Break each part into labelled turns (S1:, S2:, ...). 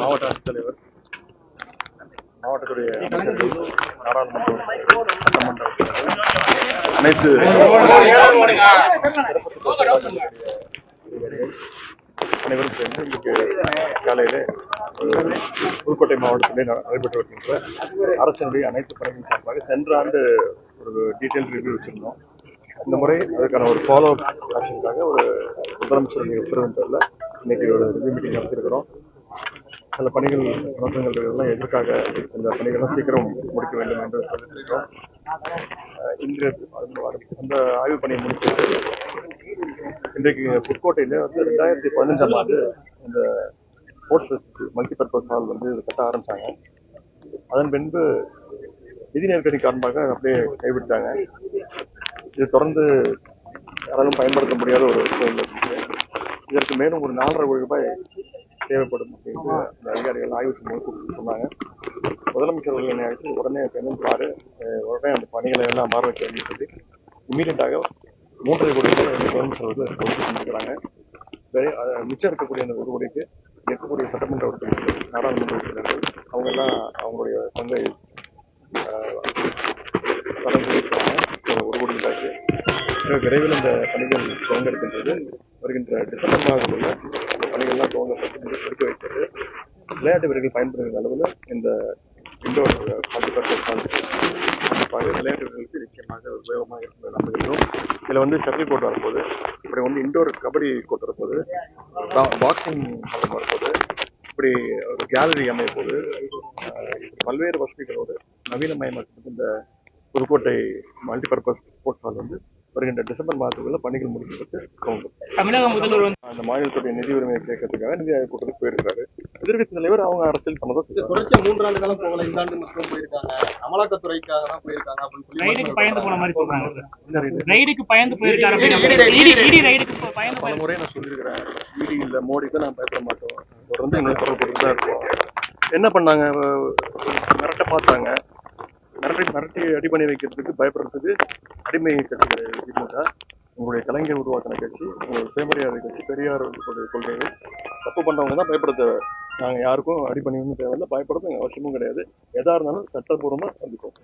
S1: மாவட்ட ஆட்சித்தலைவர் மாவட்டத்துடைய நாடாளுமன்றம் சட்டமன்ற அனைத்து அனைவரும் சேர்ந்து இன்றைக்கு காலையில் புதுக்கோட்டை மாவட்டத்திலே நடைபெற்று வருகின்ற அரசினுடைய அனைத்து பணிகள் சார்பாக சென்ற ஆண்டு ஒரு டீட்டெயில் ரிவ்யூ வச்சிருந்தோம். இந்த முறை அதுக்கான ஒரு ஃபாலோ அப் ஆக்ஷனுக்காக ஒரு முதலமைச்சருடைய உத்தரவின் பேரில் இன்னைக்கு ஒரு ரிவ்யூ மீட்டிங் நடத்திருக்கிறோம். சில பணிகள் நோக்கங்கள் எல்லாம் எதற்காக இந்த பணிகள்லாம் சீக்கிரம் முடிக்க வேண்டும் என்று சொல்லியிருக்கிறோம். இன்று அந்த- ஆய்வு பணியை முடித்து இன்றைக்கு புதுக்கோட்டையில் வந்து ரெண்டாயிரத்தி பதினஞ்சாம் ஆண்டு இந்த ஸ்போர்ட்ஸ் மல்டிபர்பஸ் ஹால் வந்து கட்ட ஆரம்பித்தாங்க அதன் பின்பு நிதி நெருக்கடி காரணமாக அப்படியே கைவிட்டாங்க. இது தொடர்ந்து யாராலும் பயன்படுத்த முடியாத ஒரு சூழ்நிலை இதற்கு மேலும் ஒரு நாலரை கோடி ரூபாய் தேவைப்படும் அப்படின்னு அந்த அதிகாரிகள் ஆய்வு செய்யும்போது சொன்னாங்க. முதலமைச்சர் அவர்கள் அழைத்து உடனே பெண்ணும் பாரு அஹ் உடனே அந்த பணிகளை எல்லாம் பார்வைக்கு அப்படின்னு சொல்லி மூன்றரை கோடி ரூபாய் முதலமைச்சர் அவர்கள் வேற- அஹ் மிச்சம் இருக்கக்கூடிய அந்த ஒரு கோடிக்கு இருக்கக்கூடிய சட்டமன்ற உறுப்பினர்கள் நாடாளுமன்ற உறுப்பினர்கள் அவங்க எல்லாம் அவங்களுடைய பங்கை கொடுக்குறாங்க ஒரு கோடி ரூபாய்க்கு. விரைவில் இந்த பணிகள் துவங்க இருக்கின்றது. வருகின்ற டிசம்பர் மாதத்தில் பணிகள்லாம் துவங்கப்பட்டு மிக வைத்தது. விளையாட்டு வீரர்கள் பயன்படுகிற அளவில் இந்த இண்டோர் மல்டிபர்பஸ் கண்டிப்பாக விளையாட்டு வீரர்களுக்கு நிச்சயமாக உபயோகமாக இருக்கும் நம்புகிறோம் இதில் வந்து ஷட்டில் கோட் வரும்போது இப்படி வந்து இண்டோர் கபடி கோட் வரப்போகுது. பாக்ஸிங் வரப்போகுது. இப்படி ஒரு கேலரி அமைய போது பல்வேறு வசதிகளோடு நவீனமயமாக்கப்பட்ட இந்த புதுக்கோட்டை மல்டிபர்பஸ் ஸ்போர்ட்ஸ் ஹால் வந்து வருகின்ற டிசம்பர் மாதத்துக்குள்ள பணிகள் முடிக்கப்பட்டு துவங்கும்
S2: தமிழக முதல்வர்
S1: அந்த மாநிலத்துடைய நிதி உரிமையை கேட்கறதுக்காக நிதி ஆயோக் கூட்டத்துக்கு போயிருக்காரு எதிர்கட்சி தலைவர் அவங்க அரசியல் பண்ணதான்
S3: தொடர்ச்சியா மூன்றாண்டு காலம் போகல. இந்த ஆண்டு மட்டும் போயிருக்காங்க. அமலாக்கத்துறைக்காக தான் போயிருக்காங்க அப்படின்னு சொல்லி
S2: ரைடுக்கு பயந்து போன மாதிரி சொல்றாங்க. ரைடுக்கு பயந்து போயிருக்காரு
S1: பல முறை நான் சொல்லியிருக்கிறேன். இடி இல்லை மோடிக்கு நான் பயப்பட மாட்டோம். தொடர்ந்து எங்களை குரல் கொடுத்து தான் இருப்போம் என்ன பண்ணாங்க? மிரட்ட பார்த்தாங்க. மிரட்டி மிரட்டி அடி பண்ணி வைக்கிறதுக்கு பயப்படுறதுக்கு அடிமை கட்சி திமுக உங்களுடைய கலைஞர் உருவாக்கின கட்சி உங்களுடைய சுயமரியாதை கட்சி பெரியார் கொள்கைகள் தப்பு பண்றவங்க தான் பயப்பட தேவை. நாங்கள் யாருக்கும் அடி பண்ணியும் தேவையில்லை பயப்படுறது எங்கள் அவசியமும் கிடையாது. எதா இருந்தாலும் சட்டப்பூர்வமாக சந்திப்போம்.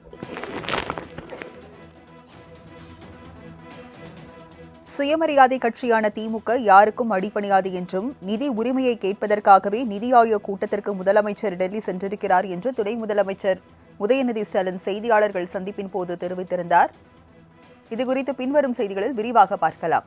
S4: சுயமரியாதை கட்சியான திமுக யாருக்கும் அடிப்பணியாது என்றும் நிதி உரிமையை கேட்பதற்காகவே நிதி ஆயோக் கூட்டத்திற்கு முதலமைச்சர் டெல்லி சென்றிருக்கிறார் என்று துணை முதலமைச்சர் உதயநிதி ஸ்டாலின் செய்தியாளர்கள் சந்திப்பின் போது தெரிவித்திருந்தார். இது குறித்து பின்வரும் செய்திகளில் விரிவாக பார்க்கலாம்.